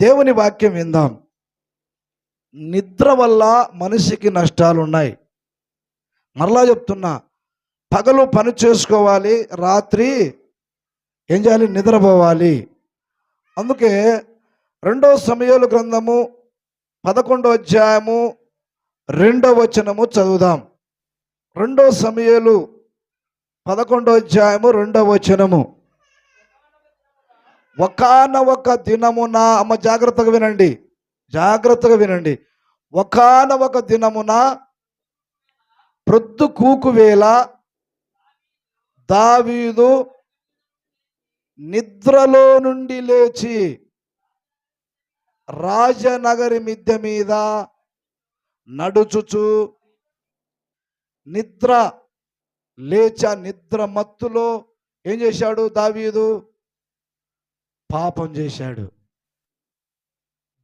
దేవుని వాక్యం విందాం. నిద్ర వల్ల మనిషికి నష్టాలు ఉన్నాయి మరలా చెప్తున్నా పగలు పని చేసుకోవాలి రాత్రి ఏం చేయాలి? నిద్రపోవాలి. అందుకే రెండో సమయాలు గ్రంథము పదకొండో అధ్యాయము రెండో వచనము చదువుదాం. రెండో సమయాలు పదకొండో అధ్యాయము రెండో వచనము. ఒకనొక దినమున అమ్మ జాగ్రత్తగా వినండి. జాగ్రత్తగా వినండి. ఒకనొక దినమున ప్రొద్దు కూకు వేళ దావీదు నిద్రలో నుండి లేచి రాజనగరి మిద్దె మీద నడుచుచు నిద్ర లేచా. నిద్ర మత్తులో ఏం చేశాడు దావీదు? పాపం చేశాడు.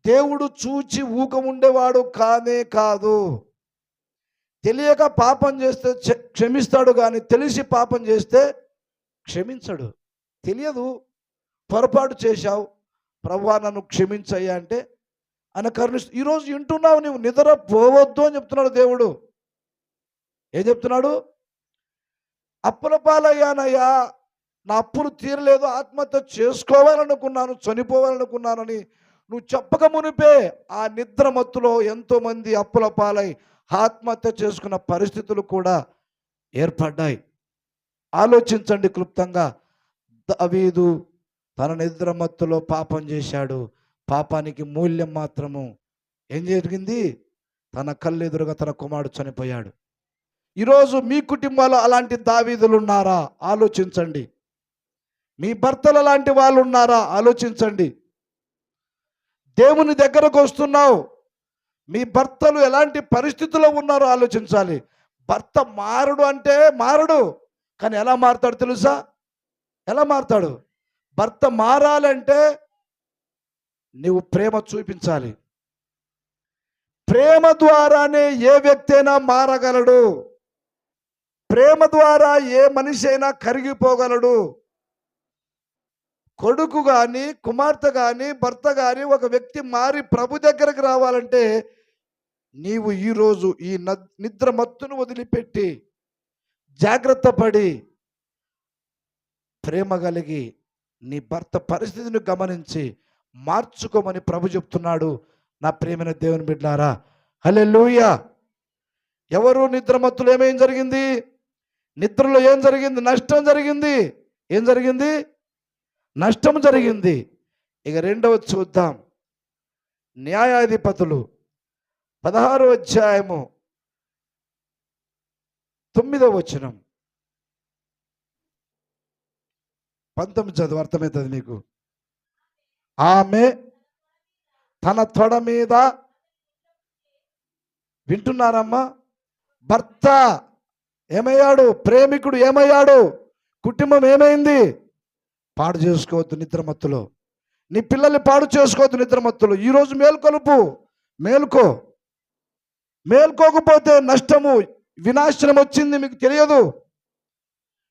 దేవుడు చూచి ఊక ఉండేవాడు కానే కాదు. తెలియక పాపం చేస్తే క్షమిస్తాడు కానీ తెలిసి పాపం చేస్తే క్షమించడు. తెలియదు. పొరపాటు చేశావు. ప్రభా నన్ను క్షమించయ్యా అంటే ఆయన కరుణిస్తూ ఈరోజు వింటున్నావు నువ్వు నిద్ర పోవద్దు అని చెప్తున్నాడు దేవుడు. ఏం చెప్తున్నాడు? అప్పుల పాలయ్యానయ్యా నా అప్పులు తీరలేదు ఆత్మహత్య చేసుకోవాలనుకున్నాను చనిపోవాలనుకున్నానని నువ్వు చెప్పక మునిపే ఆ నిద్ర మత్తులో ఎంతోమంది అప్పుల పాలై ఆత్మహత్య చేసుకున్న పరిస్థితులు కూడా ఏర్పడ్డాయి. ఆలోచించండి క్లుప్తంగా. దావీదు తన నిద్ర మత్తులో పాపం చేశాడు. పాపానికి మూల్యం మాత్రము. ఏం జరిగింది? తన కళ్ళెదురుగా తన కుమారుడు చనిపోయాడు. ఈరోజు మీ కుటుంబాలు అలాంటి దావీదులు ఉన్నారా? ఆలోచించండి. మీ భర్తలు లాంటి వాళ్ళు ఉన్నారా? ఆలోచించండి. దేవుని దగ్గరకు వస్తున్నావు. మీ భర్తలు ఎలాంటి పరిస్థితుల్లో ఉన్నారో ఆలోచించాలి. భర్త మారడు అంటే మారడు. కానీ ఎలా మారుతాడు తెలుసా? ఎలా మారుతాడు? భర్త మారాలంటే నీవు ప్రేమ చూపించాలి. ప్రేమ ద్వారానే ఏ వ్యక్తి అయినా మారగలడు. ప్రేమ ద్వారా ఏ మనిషి అయినా కరిగిపోగలడు. కొడుకు కానీ కుమార్తె కానీ భర్త కానీ ఒక వ్యక్తి మారి ప్రభు దగ్గరకు రావాలంటే నీవు ఈరోజు ఈ నిద్ర మత్తును వదిలిపెట్టి జాగ్రత్త పడి ప్రేమ కలిగి నీ భర్త పరిస్థితిని గమనించి మార్చుకోమని ప్రభు చెప్తున్నాడు. నా ప్రేమైన దేవుని బిడ్డారా హలే ఎవరు నిద్రమత్తులు ఏమేం జరిగింది? నిద్రలో ఏం జరిగింది? నష్టం జరిగింది? ఏం జరిగింది? నష్టం జరిగింది. ఇక రెండవ చూద్దాం. న్యాయాధిపతులు పదహారో అధ్యాయము తొమ్మిదవ వచనం. పంతొమ్మిది చదువు అర్థమవుతుంది మీకు. ఆమె తన తొడ మీద వింటున్నారమ్మా. భర్త ఏమయ్యాడు? ప్రేమికుడు ఏమయ్యాడు? కుటుంబం ఏమైంది? పాడు చేసుకోవద్దు నిద్రమత్తులో నీ పిల్లల్ని పాడు చేసుకోవద్దు నిద్రమత్తులు ఈరోజు మేల్కొలుపు. మేల్కో. మేల్కోకపోతే నష్టము వినాశనం వచ్చింది మీకు తెలియదు.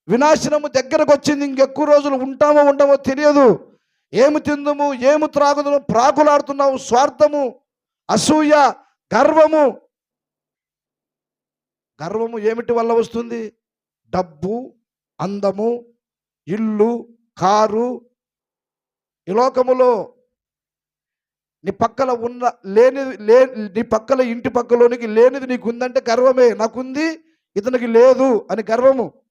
వినాశనము దగ్గరకు వచ్చింది ఇంకెక్కువ రోజులు ఉంటామో ఉండమో తెలియదు. ఏమి తిందుము ఏమి త్రాగుదము ప్రాకులాడుతున్నాము స్వార్థము అసూయ గర్వము. గర్వము ఏమిటి వల్ల వస్తుంది? డబ్బు అందము ఇల్లు కారు ఈ లోకములో నీ పక్కల ఉన్న లేనిది లే నీ పక్కల ఇంటి పక్కలోనికి లేనిది నీకు ఉందంటే గర్వమే. నాకుంది ఇతనికి లేదు అని గర్వము.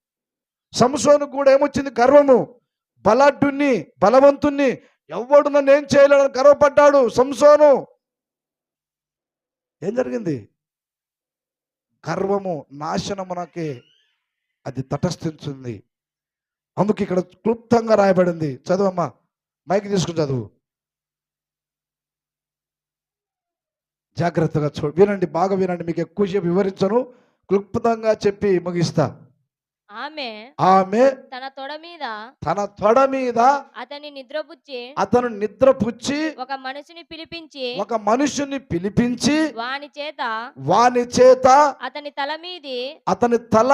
సంసోను కూడా ఏమొచ్చింది? గర్వము. బలాఢ్యుణ్ణి బలవంతుణ్ణి ఎవడు నన్ను ఏం చేయలేడని గర్వపడ్డాడు సంసోను. ఏం జరిగింది? గర్వము నాశనమునకే అది తటస్థించింది. అందుకు ఇక్కడ క్లుప్తంగా రాయబడింది. చదువమ్మా. మైక్ తీసుకుని చదువు. జాగ్రత్తగా చూ వినండి బాగా వినండి. మీకు ఎక్కువసేపు వివరించను. క్లుప్తంగా చెప్పి ముగిస్తా. ఆమె ఆమె తన తొడ మీద తన తొడ మీద అతని నిద్రపుచ్చి అతను నిద్రపుచ్చి ఒక మనిషిని పిలిపించి ఒక మనుషుని పిలిపించి వాని చేత వాని చేత అతని తల మీది అతని తల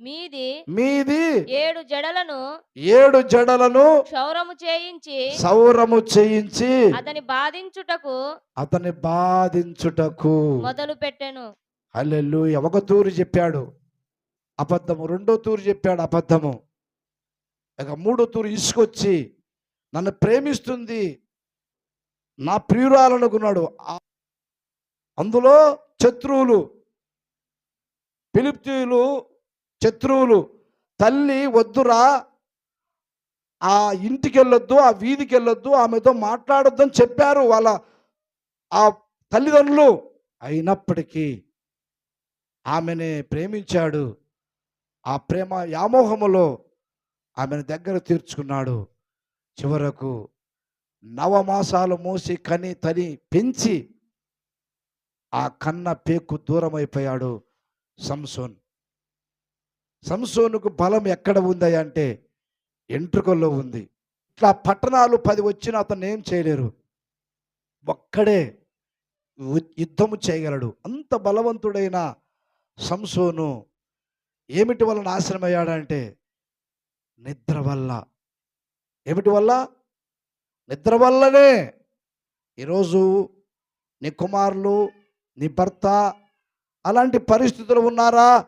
మీది మీది ఏడు జడలను ఏడు జడలను క్షౌరము చేయించి సౌరము చేయించి అతని బాధించుటకు అతని బాధించుటకు మొదలు పెట్టెను హల్లెలూయా. ఒక తూరు చెప్పాడు. అబద్ధము. రెండో తూరు చెప్పాడు అబద్ధము. ఇక మూడో తూరు ఇసుకొచ్చి నన్ను ప్రేమిస్తుంది నా ప్రియురాలనుకున్నాడు. అందులో శత్రువులు ఫిలిప్తీయులు శత్రువులు తల్లి వద్దురా ఆ ఇంటికి వెళ్ళొద్దు ఆ వీధికి వెళ్ళొద్దు ఆమెతో మాట్లాడొద్దని చెప్పారు వాళ్ళ ఆ తల్లిదండ్రులు. అయినప్పటికీ ఆమెనే ప్రేమించాడు. ఆ ప్రేమ వ్యామోహములో ఆమెను దగ్గర తీర్చుకున్నాడు. చివరకు నవమాసాలు మూసి కని తని పెంచి ఆ కన్న పేకు దూరం అయిపోయాడు సంసోన్. సంసోనుకు బలం ఎక్కడ ఉంది అంటే ఎంట్రుకల్లో ఉంది. ఇట్లా పట్టణాలు పది వచ్చిన అతను ఏం చేయలేరు. ఒక్కడే యుద్ధము చేయగలడు. అంత బలవంతుడైన సంసోను ఏమిటి వల్ల నాశనం అయ్యాడంటే నిద్ర వల్ల. ఏమిటి వల్ల? నిద్ర వల్లనే ఈరోజు నీ కుమారులు నీ భర్త అలాంటి పరిస్థితులు ఉన్నారా?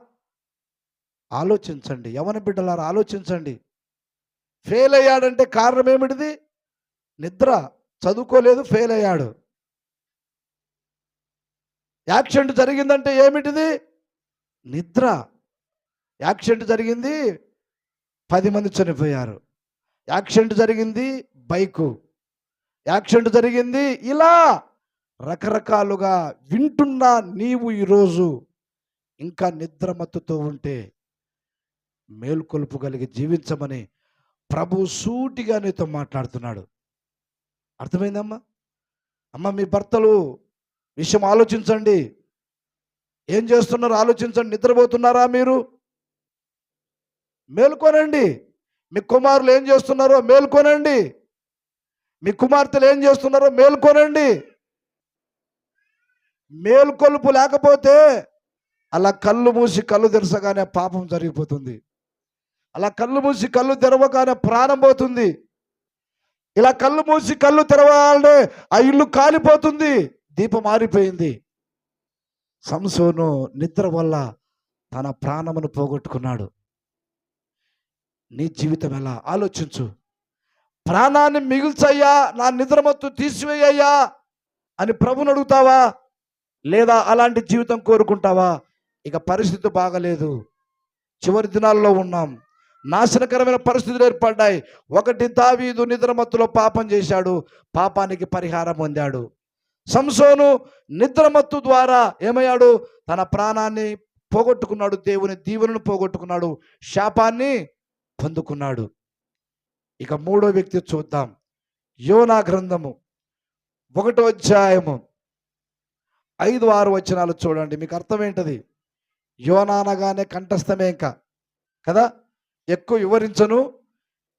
ఆలోచించండి. యవన బిడ్డలారా? ఆలోచించండి. ఫెయిల్ అయ్యాడంటే కారణం ఏమిటిది? నిద్ర. చదువుకోలేదు ఫెయిల్ అయ్యాడు యాక్సిడెంట్ జరిగిందంటే ఏమిటిది? నిద్ర. యాక్సిడెంట్ జరిగింది పది మంది చనిపోయారు. యాక్సిడెంట్ జరిగింది బైకు. యాక్సిడెంట్ జరిగింది ఇలా రకరకాలుగా వింటున్నా నీవు ఈరోజు ఇంకా నిద్రమత్తుతో ఉంటే మేల్కొలుపు కలిగి జీవించమని ప్రభు సూటిగా నీతో మాట్లాడుతున్నాడు. అర్థమైందమ్మా? అమ్మ మీ భర్తలు విషయం ఆలోచించండి. ఏం చేస్తున్నారో? ఆలోచించండి. నిద్రపోతున్నారా మీరు? మేల్కొనండి. మీ కుమారులు ఏం చేస్తున్నారో మేల్కొనండి. మీ కుమార్తెలు ఏం చేస్తున్నారో మేల్కొనండి. మేల్కొలుపు లేకపోతే అలా కళ్ళు మూసి కళ్ళు తెరసగానే పాపం జరిగిపోతుంది. అలా కళ్ళు మూసి కళ్ళు తెరవగానే ప్రాణం పోతుంది. ఇలా కళ్ళు మూసి కళ్ళు తెరవాలంటే ఆ ఇల్లు కాలిపోతుంది. దీపం మారిపోయింది సంసోను నిద్ర వల్ల తన ప్రాణమును పోగొట్టుకున్నాడు. నీ జీవితం ఎలా? ఆలోచించు. ప్రాణాన్ని మిగిల్చయ్యా నా నిద్రమత్తు తీసివేయ్యా అని ప్రభుని అడుగుతావా? లేదా అలాంటి జీవితం కోరుకుంటావా? ఇక పరిస్థితి బాగలేదు. చివరి దినాల్లో ఉన్నాం. నాశనకరమైన పరిస్థితులు ఏర్పడ్డాయి. ఒకటి దావీదు నిద్రమత్తులో పాపం చేశాడు. పాపానికి పరిహారం పొందాడు. సంసోను నిద్రమత్తు ద్వారా ఏమయ్యాడు? తన ప్రాణాన్ని పోగొట్టుకున్నాడు. దేవుని దీవెనను పోగొట్టుకున్నాడు. శాపాన్ని పొందుకున్నాడు. ఇక మూడో వ్యక్తి చూద్దాం. యోనా గ్రంథము ఒకటో అధ్యాయము ఐదు ఆరు వచనాలు చూడండి. మీకు అర్థమేంటది యోనా అనగానే కంఠస్థమే ఇంకా. కదా? ఎక్కువ వివరించను.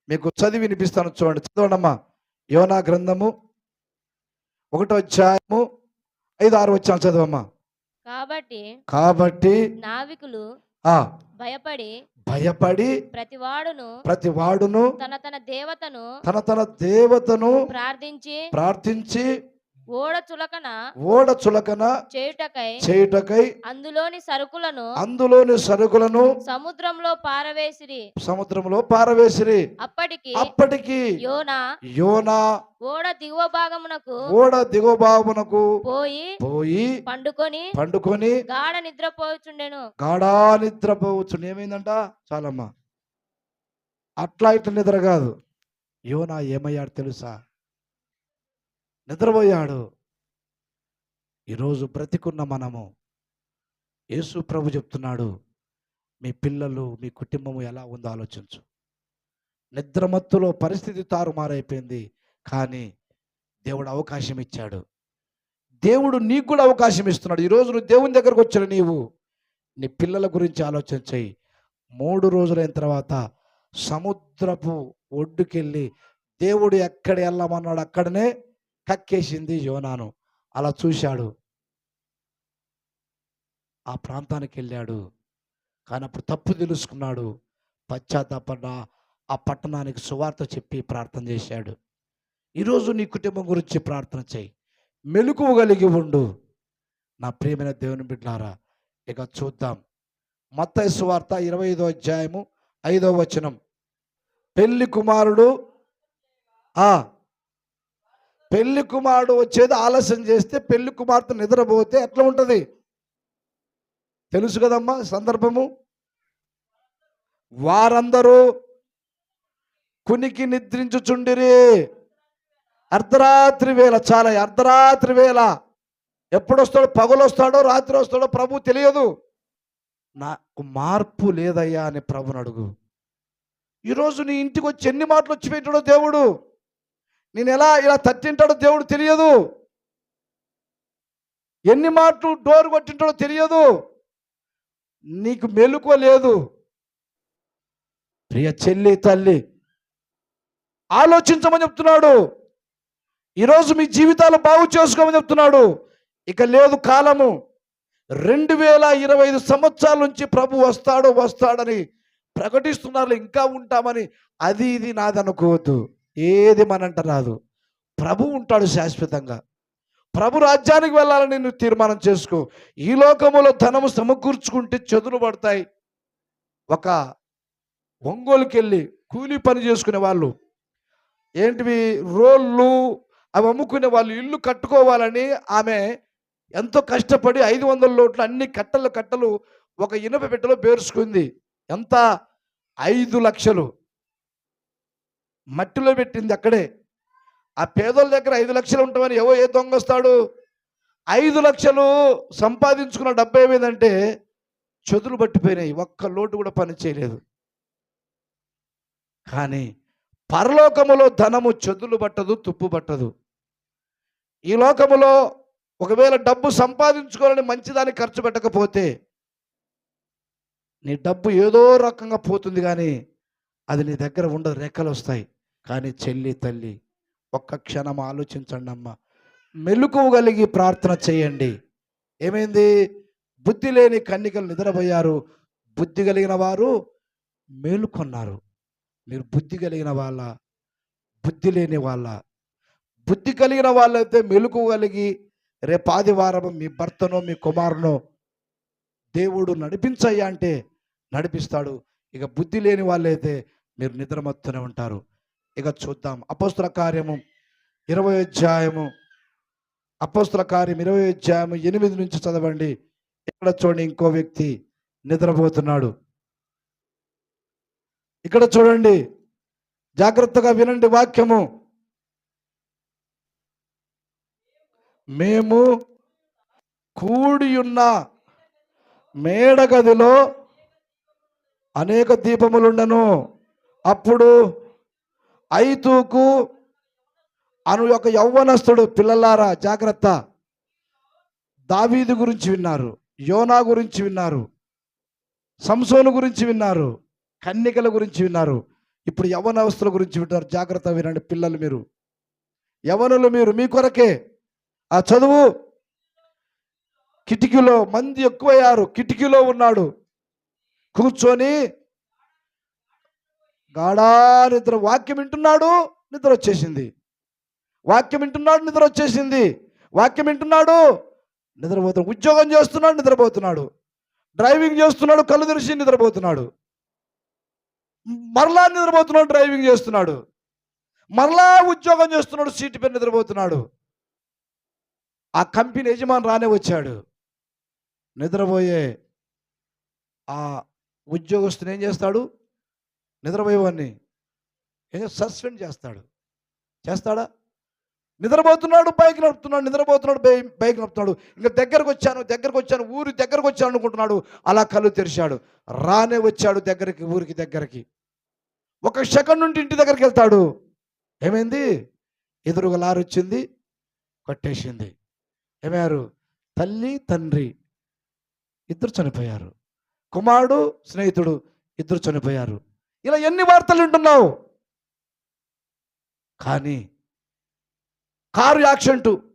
మీకు చదివి వినిపిస్తాను చూడండి. చదవండమ్మా. యోనా గ్రంథము ఒకటో అధ్యాయము ఐదు ఆరు వచ్చాను చదవమ్మా. కాబట్టి కాబట్టి నావికులు భయపడి భయపడి ప్రతివాడును ప్రతి వాడును తన తన దేవతను తన తన దేవతను ప్రార్థించి ప్రార్థించి ఓడ చులకన ఓడ చులకన చేయుటకై చేయుటకై అందులోని సరుకులను అందులోని సరుకులను సముద్రంలో పారవేసిరి. సముద్రంలో పారవేసిరి. అప్పటికి అప్పటికి యోనా యోనా ఓడ దిగువ భాగమునకు ఓడ దిగువ భాగమునకు పోయి పోయి పండుకొని పండుకొని గాఢ నిద్రపోచుండెను. గాఢా నిద్రపోవచ్చు ఏమైందంట? చాలమ్మా. అట్లా ఇట్లా నిద్ర కాదు. యోనా ఏమయ్యాడు తెలుసా? నిద్రపోయాడు. ఈరోజు బ్రతికున్న మనము యేసు ప్రభు చెప్తున్నాడు మీ పిల్లలు మీ కుటుంబము ఎలా ఉందో ఆలోచించు. నిద్రమత్తులో పరిస్థితి తారుమారైపోయింది కానీ దేవుడు అవకాశం ఇచ్చాడు. దేవుడు నీకు కూడా అవకాశం ఇస్తున్నాడు. ఈరోజు నువ్వు దేవుని దగ్గరకు వచ్చిన నీవు నీ పిల్లల గురించి ఆలోచన చెయ్యి మూడు రోజులైన తర్వాత సముద్రపు ఒడ్డుకెళ్ళి దేవుడు ఎక్కడ వెళ్ళమన్నాడు అక్కడనే కక్కేసింది యోనాను. అలా చూశాడు. ఆ ప్రాంతానికి వెళ్ళాడు. కానీ అప్పుడు తప్పు తెలుసుకున్నాడు. పశ్చాత్తాపడ్డ ఆ పట్టణానికి సువార్త చెప్పి ప్రార్థన చేశాడు. ఈరోజు నీ కుటుంబం గురించి ప్రార్థన చేయి. మెలకువ కలిగి ఉండు. నా ప్రియమైన దేవుని బిడ్డారా ఇక చూద్దాం. మత్త సువార్త ఇరవై ఐదో అధ్యాయము ఐదో వచనం. పెళ్ళి కుమారుడు ఆ పెళ్ళి కుమారుడు వచ్చేది ఆలస్యం చేస్తే పెళ్ళి కుమార్తె నిద్రపోతే ఎట్లా ఉంటుంది? తెలుసు కదమ్మా సందర్భము? వారందరూ కునికి నిద్రించుచుండిరి. అర్ధరాత్రి వేళ చాలా అర్ధరాత్రి వేళ. ఎప్పుడొస్తాడో పగలొస్తాడో రాత్రి వస్తాడో ప్రభు తెలియదు. నాకు మార్పు లేదయ్యా అని ప్రభుని అడుగు. ఈరోజు నీ ఇంటికి వచ్చి ఎన్ని మాటలు వచ్చి పెట్టాడో దేవుడు? నేను ఎలా ఇలా తట్టింటాడో దేవుడు తెలియదు. ఎన్ని మాటలు డోర్ కొట్టింటాడో తెలియదు. నీకు మెలుకో లేదు. ప్రియ చెల్లి తల్లి ఆలోచించమని చెప్తున్నాడు. ఈరోజు మీ జీవితాలు బాగు చేసుకోమని చెప్తున్నాడు. ఇక లేదు కాలము. రెండు వేల ఇరవై ఐదు సంవత్సరాల నుంచి ప్రభు వస్తాడు వస్తాడని ప్రకటిస్తున్నారు. ఇంకా ఉంటామని అది ఇది నాది అనుకోవద్దు. ఏది మనంట రాదు. ప్రభు ఉంటాడు శాశ్వతంగా. ప్రభు రాజ్యానికి వెళ్ళాలని నువ్వు తీర్మానం చేసుకో. ఈ లోకములో ధనము సమకూర్చుకుంటే చెదులు పడతాయి. ఒక ఒంగోలుకి వెళ్ళి కూలీ పని చేసుకునే వాళ్ళు. ఏంటివి? రోళ్ళు అవి అమ్ముకునే వాళ్ళు. ఇల్లు కట్టుకోవాలని ఆమె ఎంతో కష్టపడి ఐదు వందల లోట్లు అన్ని కట్టలు కట్టలు ఒక ఇనప పెట్టెలో పేర్చుకుంది. ఎంత? ఐదు లక్షలు. మట్టిలో పెట్టింది అక్కడే. ఆ పేదోళ్ళ దగ్గర ఐదు లక్షలు ఉంటామని ఎవో ఏ దొంగస్తాడు? ఐదు లక్షలు సంపాదించుకున్న డబ్బు ఏమైందంటే చెదులు పట్టిపోయినాయి. ఒక్క లోటు కూడా పని చేయలేదు. కానీ పరలోకములో ధనము చెదులు పట్టదు తుప్పు పట్టదు. ఈ లోకములో ఒకవేళ డబ్బు సంపాదించుకోవాలని మంచిదాన్ని ఖర్చు పెట్టకపోతే నీ డబ్బు ఏదో రకంగా పోతుంది కానీ అది నీ దగ్గర ఉండదు రెక్కలు వస్తాయి. కానీ చెల్లి తల్లి ఒక్క క్షణం ఆలోచించండి అమ్మ మెలకువ కలిగి ప్రార్థన చేయండి. ఏమైంది? బుద్ధి లేని కన్నికలు నిద్రపోయారు. బుద్ధి కలిగిన వారు మేలుకొన్నారు. మీరు బుద్ధి కలిగిన వాళ్ళ బుద్ధి లేని వాళ్ళ. బుద్ధి కలిగిన వాళ్ళైతే మెలకు కలిగి రేపు ఆదివారం మీ భర్తనో మీ కుమారునో దేవుడు నడిపించయ్యా అంటే నడిపిస్తాడు. ఇక బుద్ధి లేని వాళ్ళైతే మీరు నిద్రమత్తునే ఉంటారు. ఇక చూద్దాం. అపోస్తుల కార్యము ఇరవై అధ్యాయము. అపోస్తుల కార్యం ఇరవై అధ్యాయము ఎనిమిది నుంచి చదవండి. ఇక్కడ చూడండి ఇంకో వ్యక్తి నిద్రపోతున్నాడు. ఇక్కడ చూడండి. జాగ్రత్తగా వినండి వాక్యము. మేము కూడి ఉన్న మేడగదిలో అనేక దీపములుండను. అప్పుడు ఐతూకు అను ఒక యౌవనస్తుడు పిల్లలారా జాగ్రత్త. దావీదు గురించి విన్నారు యోనా గురించి విన్నారు సంసోను గురించి విన్నారు కన్నికల గురించి విన్నారు. ఇప్పుడు యవనవస్థల గురించి వింటారు జాగ్రత్త వినండి పిల్లలు మీరు. యవనులు మీరు మీ కొరకే. ఆ చదువు కిటికీలో మంది ఎక్కువయ్యారు. కిటికీలో ఉన్నాడు. కూర్చొని గాఢా నిద్ర వాక్యం వింటున్నాడు నిద్ర వచ్చేసింది. వాక్యం వింటున్నాడు నిద్ర వచ్చేసింది. వాక్యం వింటున్నాడు నిద్రపోతున్నాడు ఉద్యోగం చేస్తున్నాడు నిద్రపోతున్నాడు. డ్రైవింగ్ చేస్తున్నాడు కళ్ళు తెరిచి నిద్రపోతున్నాడు. మరలా నిద్రపోతున్నాడు డ్రైవింగ్ చేస్తున్నాడు. మరలా ఉద్యోగం చేస్తున్నాడు సీటు పైన నిద్రపోతున్నాడు. ఆ కంపెనీ యజమాని రానే వచ్చాడు. నిద్రపోయే ఆ ఉద్యోగస్తుని ఏం చేస్తాడు? నిద్రపోయేవాడిని. ఏదో సస్పెండ్ చేస్తాడు. చేస్తాడా? నిద్రపోతున్నాడు బైక్ నడుపుతున్నాడు నిద్రపోతున్నాడు బై- బైక్ నడుపుతున్నాడు. ఇంకా దగ్గరకు వచ్చాను దగ్గరకు వచ్చాను ఊరి దగ్గరకు వచ్చాను అనుకుంటున్నాడు. అలా కళ్ళు తెరిచాడు. రానే వచ్చాడు దగ్గరికి ఊరికి దగ్గరికి. ఒక సెకండ్ నుండి ఇంటి దగ్గరికి వెళ్తాడు. ఏమైంది? ఎదురుగా లారీ వచ్చింది కొట్టేసింది. ఏమయ్యారు? తల్లి తండ్రి ఇద్దరు చనిపోయారు. కుమారుడు స్నేహితుడు ఇద్దరు చనిపోయారు. ఇలా ఎన్ని వార్తలు వింటున్నావు? కానీ కారు యాక్సిడెంటు.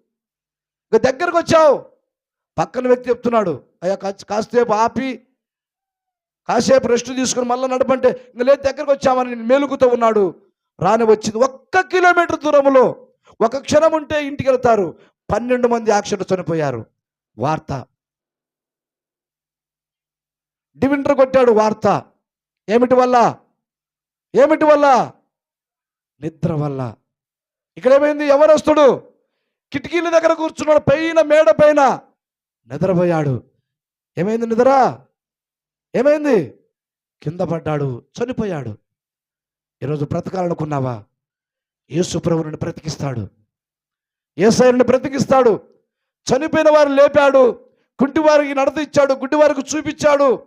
ఇక దగ్గరకు వచ్చావు. పక్కన వ్యక్తి చెప్తున్నాడు అయ్యా కాసేపు ఆపి కాసేపు రెస్ట్ తీసుకుని మళ్ళీ నడపంటే ఇంక లేదు దగ్గరకు వచ్చామని నేను మేలుకుతూ ఉన్నాడు. రాని వచ్చింది. ఒక్క కిలోమీటర్ దూరంలో ఒక క్షణం ఉంటే ఇంటికి వెళ్తారు. పన్నెండు మంది యాక్సిడెంట్ చనిపోయారు. వార్త. డివింటర్ కొట్టాడు వార్త. ఏమిటి వల్ల? ఏమిటి వల్ల? నిద్ర వల్ల. ఇక్కడ ఏమైంది ఎవరొస్తుడు? కిటికీల దగ్గర కూర్చున్నాడు. పైన మేడ పైన. నిద్రపోయాడు. ఏమైంది నిద్ర? ఏమైంది? కింద పడ్డాడు. చనిపోయాడు. ఈరోజు బ్రతకాలనుకున్నావా? యేసుప్రభుని బ్రతికిస్తాడు. ఏసైని బ్రతికిస్తాడు. చనిపోయిన వారు లేపాడు. కుంటి వారికి నడత ఇచ్చాడు. గుడ్డి వారికి చూపించాడు.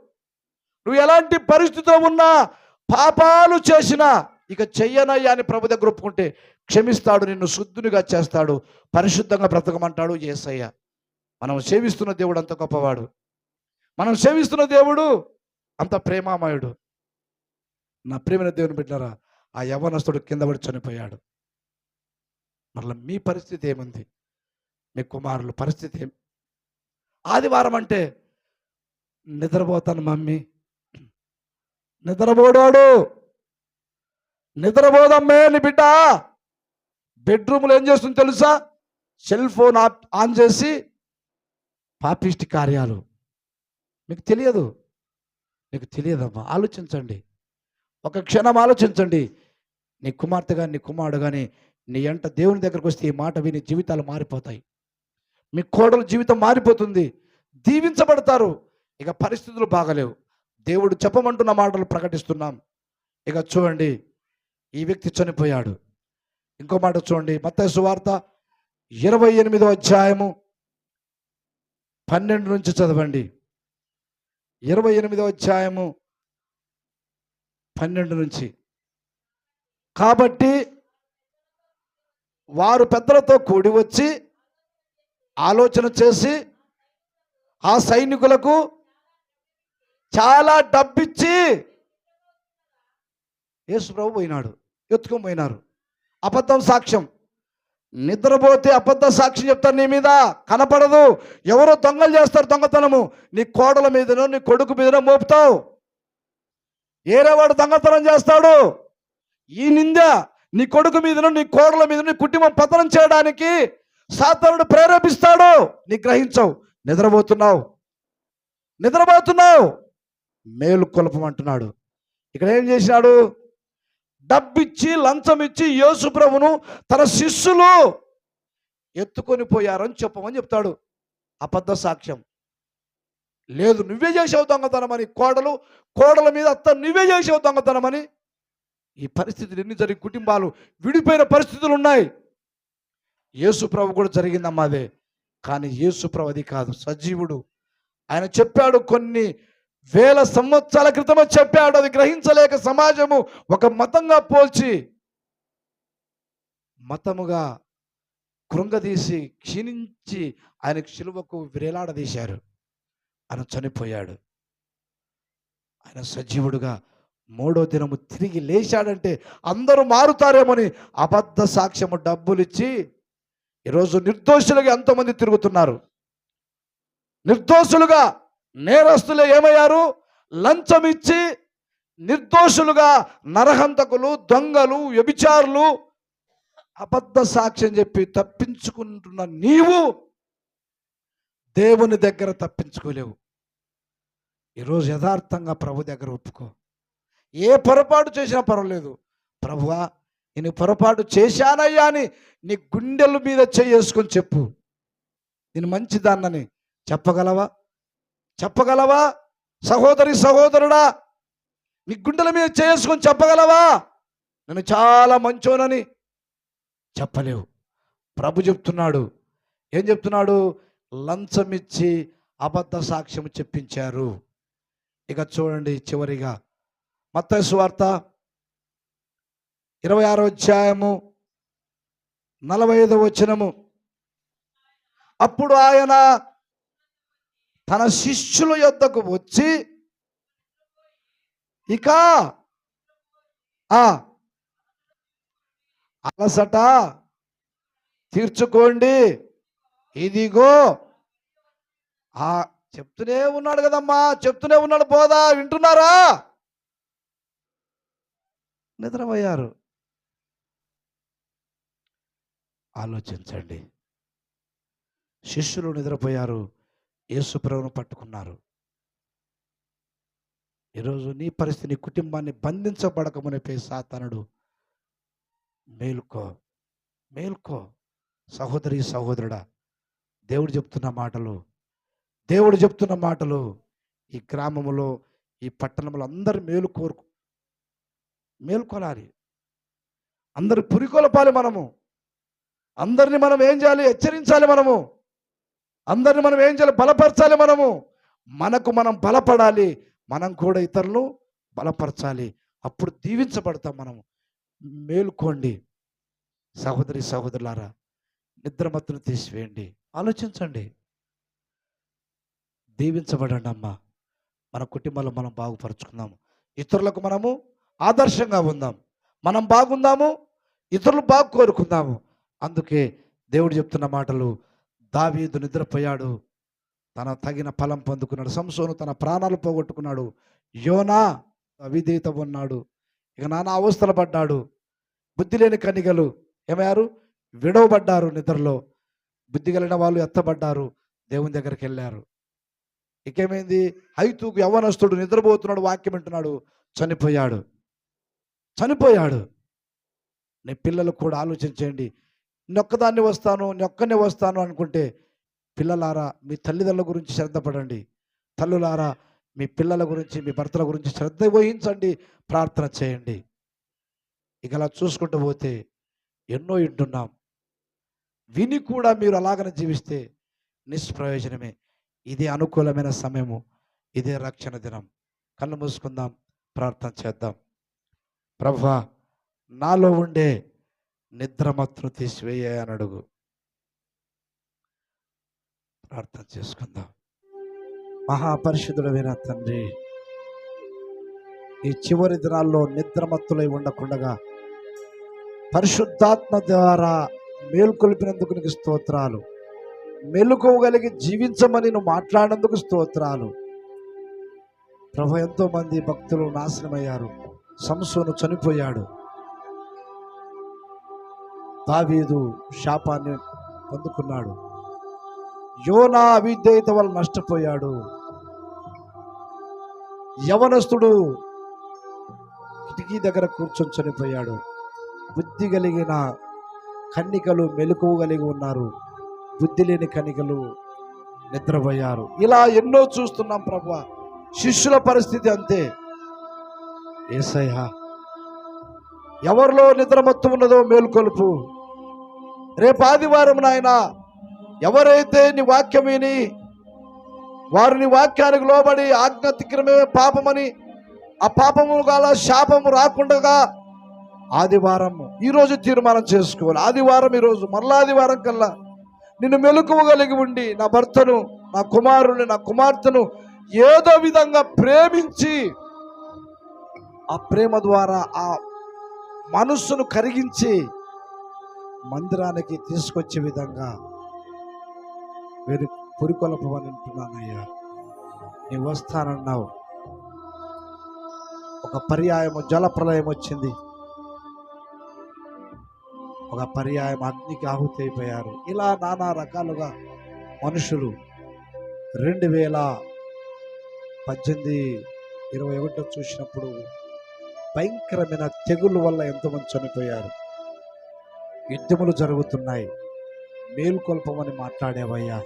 నువ్వు ఎలాంటి పరిస్థితిలో ఉన్నా పాపాలు చేసినా ఇక చెయ్యనయ్యా అని ప్రభు దగ్గర ఒప్పుకుంటే క్షమిస్తాడు నిన్ను శుద్ధునిగా చేస్తాడు పరిశుద్ధంగా బ్రతకమంటాడు ఏసయ్య. మనం సేవిస్తున్న దేవుడు అంత గొప్పవాడు. మనం సేవిస్తున్న దేవుడు అంత ప్రేమామయుడు. నా ప్రేమైన దేవుని బిడ్డారా ఆ యవనస్తుడు కింద పడి చనిపోయాడు. మరలా మీ పరిస్థితి ఏముంది? మీ కుమారుల పరిస్థితి ఏం? ఆదివారం అంటే నిద్రపోతాను మమ్మీ. నిద్రపోడాడు. నిద్రపోదమ్మే నీ బిడ్డ. బెడ్రూమ్లో ఏం చేస్తుంది తెలుసా? సెల్ ఫోన్ ఆన్ చేసి పాపిష్టి కార్యాలు. మీకు తెలియదు. మీకు తెలియదమ్మా. ఆలోచించండి. ఒక క్షణం ఆలోచించండి. నీ కుమార్తె కానీ నీ కుమారుడు కానీ నీ ఎంట దేవుని దగ్గరకు వస్తే ఈ మాట విని జీవితాలు మారిపోతాయి. మీ కోడలు జీవితం మారిపోతుంది. దీవించబడతారు. ఇక పరిస్థితులు బాగలేవు. దేవుడు చెప్పమంటున్న మాటలు ప్రకటిస్తున్నాం. ఇక చూడండి ఈ వ్యక్తి చనిపోయాడు. ఇంకో మాట చూడండి మత్త సువార్త ఇరవై ఎనిమిదో అధ్యాయము పన్నెండు నుంచి చదవండి. ఇరవై ఎనిమిదో అధ్యాయము పన్నెండు నుంచి. కాబట్టి వారు పెద్దలతో కూడి వచ్చి ఆలోచన చేసి ఆ సైనికులకు చాలా డబ్బిచ్చి యేసుప్రభు పోయినాడు ఎత్తుకొని పోయినారు. అబద్ధం సాక్ష్యం. నిద్రపోతే అబద్ధ సాక్షి చెప్తారు నీ మీద కనపడదు. ఎవరో దొంగలు చేస్తారు దొంగతనము. నీ కోడల మీదనో నీ కొడుకు మీదనో మోపుతావు. ఏరేవాడు దొంగతనం చేస్తాడు. ఈ నింద నీ కొడుకు మీదనో నీ కోడల మీద నీ కుటుంబం పతనం చేయడానికి సాతానుడు ప్రేరేపిస్తాడు. నీ గ్రహించవు. నిద్రపోతున్నావు. నిద్రపోతున్నావు. మేలు కొలపమంటున్నాడు. ఇక్కడ ఏం చేశాడు? డబ్బిచ్చి లంచం ఇచ్చి యేసుప్రభును తన శిష్యులు ఎత్తుకొని పోయారని చెప్పమని చెప్తాడు. అబద్ధ సాక్ష్యం. లేదు నువ్వే చేసావు దొంగతనమని కోడలు కోడల మీద అత్త నువ్వే చేసావు దొంగతనమని ఈ పరిస్థితులు ఎన్ని జరిగి కుటుంబాలు విడిపోయిన పరిస్థితులు ఉన్నాయి. యేసు ప్రభు కూడా జరిగిందమ్మా అదే. కానీ యేసుప్రభు అది కాదు సజీవుడు. ఆయన చెప్పాడు కొన్ని వేల సంవత్సరాల క్రితమే చెప్పాడు అది గ్రహించలేక సమాజము ఒక మతంగా పోల్చి మతముగా కృంగదీసి క్షీణించి ఆయన శిలువకు విరేలాడదీశారు. ఆయన చనిపోయాడు. ఆయన సజీవుడుగా మూడో దినము తిరిగి లేచాడంటే అందరూ మారుతారేమని అబద్ధ సాక్ష్యము డబ్బులిచ్చి ఈరోజు నిర్దోషులుగా ఎంతోమంది తిరుగుతున్నారు. నిర్దోషులుగా నేరస్తులు ఏమయ్యారు? లంచం ఇచ్చి నిర్దోషులుగా నరహంతకులు దొంగలు వ్యభిచారులు అబద్ధ సాక్ష్యం చెప్పి తప్పించుకుంటున్న నీవు దేవుని దగ్గర తప్పించుకోలేవు. ఈరోజు యథార్థంగా ప్రభు దగ్గర ఒప్పుకో. ఏ పొరపాటు చేసినా పర్వాలేదు. ప్రభువా నేను పొరపాటు చేశానయ్యా అని నీ గుండెల మీద చేసుకొని చెప్పు. నేను మంచిదాన్నని చెప్పగలవా? చెప్పగలవా? సహోదరి సహోదరుడా నీ గుండెల మీద చేసుకొని చెప్పగలవా? నేను చాలా మంచోనని చెప్పలేవు. ప్రభు చెప్తున్నాడు. ఏం చెప్తున్నాడు? లంచం ఇచ్చి అబద్ధ సాక్ష్యం చెప్పించారు. ఇక చూడండి చివరిగా. మత్తయి వార్త ఇరవై ఆరో అధ్యాయము నలభై ఐదో వచనము. అప్పుడు ఆయన తన శిష్యుల యొద్దకు వచ్చి ఇక ఆ అలసట తీర్చుకోండి. ఇదిగో ఆ చెప్తూనే ఉన్నాడు కదమ్మా చెప్తూనే ఉన్నాడు పోదా వింటున్నారా? నిద్రపోయారు. ఆలోచించండి. శిష్యులు నిద్రపోయారు. యేసుప్రభును పట్టుకున్నారు. ఈరోజు నీ పరిస్థితి నీ కుటుంబాన్ని బంధించబడకమునిపే సాతనుడు. మేల్కో మేల్కో. సహోదరి సహోదరుడా దేవుడు చెప్తున్న మాటలు దేవుడు చెప్తున్న మాటలు ఈ గ్రామములో ఈ పట్టణంలో అందరు మేలు కోరుకు మేల్కొనాలి. అందరు పురికొలపాలి మనము. అందరిని మనం ఏం చేయాలి? హెచ్చరించాలి మనము. అందరిని మనం ఏం చేయాలి? బలపరచాలి మనము. మనకు మనం బలపడాలి. మనం కూడా ఇతరులు బలపరచాలి. అప్పుడు దీవించబడతాం మనము. మేలుకోండి. సహోదరి సహోదరులారా నిద్రమత్తును తీసివేయండి. ఆలోచించండి. దీవించబడండి అమ్మా. మన కుటుంబాలు మనం బాగుపరుచుకుందాము ఇతరులకు మనము ఆదర్శంగా ఉందాం. మనం బాగుందాము ఇతరులు బాగు కోరుకుందాము. అందుకే దేవుడు చెప్తున్న మాటలు దావీదు నిద్రపోయాడు. తన తగిన ఫలం పొందుకున్నాడు. సంసోను తన ప్రాణాలు పోగొట్టుకున్నాడు. యోనా అవిధేత ఉన్నాడు. ఇక నానా అవస్థలు పడ్డాడు. బుద్ధి లేని కనిగలు ఏమయ్యారు? విడవబడ్డారు నిద్రలో. బుద్ధి కలిగిన వాళ్ళు ఎత్తబడ్డారు. దేవుని దగ్గరికి వెళ్ళారు. ఇకేమైంది? హైతూకు యవ్వనస్తుడు నిద్రపోతున్నాడు వాక్యం వింటున్నాడు. చనిపోయాడు. చనిపోయాడు. నీ పిల్లలు కూడా ఆలోచించండి నొక్కదాన్ని వస్తాను నొక్కనే వస్తాను అనుకుంటే పిల్లలారా మీ తల్లిదండ్రుల గురించి శ్రద్ధ పడండి. తల్లులారా మీ పిల్లల గురించి మీ భర్తల గురించి శ్రద్ధ వహించండి ప్రార్థన చేయండి. ఇక అలా చూసుకుంటూ పోతే ఎన్నో వింటున్నాం. విని కూడా మీరు అలాగనే జీవిస్తే నిష్ప్రయోజనమే. ఇదే అనుకూలమైన సమయము ఇదే రక్షణ దినం. కళ్ళు మూసుకుందాం ప్రార్థన చేద్దాం. ప్రభా నాలో ఉండే నిద్రమత్తును తీసివేయ అని అడుగు. ప్రార్థన చేసుకుందాం. మహాపరిషుధుడమైన తండ్రి ఈ చివరి దినాల్లో నిద్రమత్తులై ఉండకుండగా పరిశుద్ధాత్మ ద్వారా మేల్కొల్పినందుకు నీకు స్తోత్రాలు. మెలుకోగలిగి జీవించమని నువ్వు మాట్లాడినందుకు స్తోత్రాలు. ప్రభు ఎంతోమంది భక్తులు నాశనమయ్యారు. సంసోను చనిపోయాడు. దావీదు శాపాన్ని పొందుకున్నాడు. యోనా అవిధేయత వల్ల నష్టపోయాడు. యవనస్తుడు కిటికీ దగ్గర కూర్చొని చనిపోయాడు. బుద్ధి కలిగిన కన్నికలు మెలకువ కలిగి ఉన్నారు. బుద్ధి లేని కన్నికలు నిద్రపోయారు. ఇలా ఎన్నో చూస్తున్నాం ప్రభు. శిష్యుల పరిస్థితి అంతే. ఏసయ్యా ఎవరిలో నిద్రమత్తు ఉన్నదో మేల్కొలుపు. రేపు ఆదివారం నాయన ఎవరైతే నీ వాక్యం విని వారు నీ వాక్యానికి లోబడి ఆజ్ఞ అతిక్రమే పాపమని ఆ పాపము గల శాపము రాకుండా ఆదివారం ఈరోజు తీర్మానం చేసుకోవాలి. ఆదివారం ఈరోజు మరలా ఆదివారం కల్లా నిన్ను మెలకువగలిగి ఉండి నా భర్తను నా కుమారుని నా కుమార్తెను ఏదో విధంగా ప్రేమించి ఆ ప్రేమ ద్వారా ఆ మనస్సును కరిగించి మందిరానికి తీసుకొచ్చే విధంగా మీరు పురికొలపమని అంటున్నానయ్యా. నీ వస్తానన్నావు. ఒక పర్యాయము జల ప్రళయం వచ్చింది. ఒక పర్యాయం అగ్నికి ఆహుతి అయిపోయారు. ఇలా నానా రకాలుగా మనుషులు రెండు వేల పద్దెనిమిది ఇరవై ఒకటో చూసినప్పుడు భయంకరమైన తెగుళ్ళ వల్ల ఎంతమంది చనిపోయారు. యుద్ధములు జరుగుతున్నాయి. మేలుకొల్పమని మాట్లాడావయ్యా.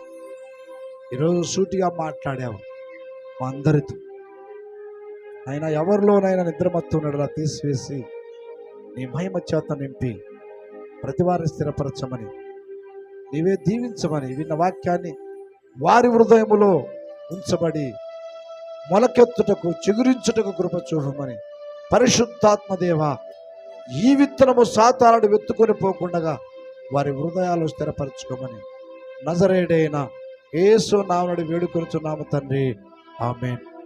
ఈరోజు సూటిగా మాట్లాడావు. మా అందరితో ఆయన ఎవరిలోనైనా నిద్రమత్తున్నలా తీసివేసి నీ మహిమ చేత నింపి ప్రతివారిని స్థిరపరచమని నీవే దీవించమని విన్న వాక్యాన్ని వారి హృదయములో ఉంచబడి మొలకెత్తుటకు చిగురించుటకు కృప చూపమని పరిశుద్ధాత్మదేవ ఈ విత్తనము సాతానుడు వెత్తుకొని పోకుండా వారి హృదయాలు స్థిరపరచుకోమని నజరేడైన ఏసు నామనుడి వేడుకొనుచున్నాము తండ్రి. ఆమెన్.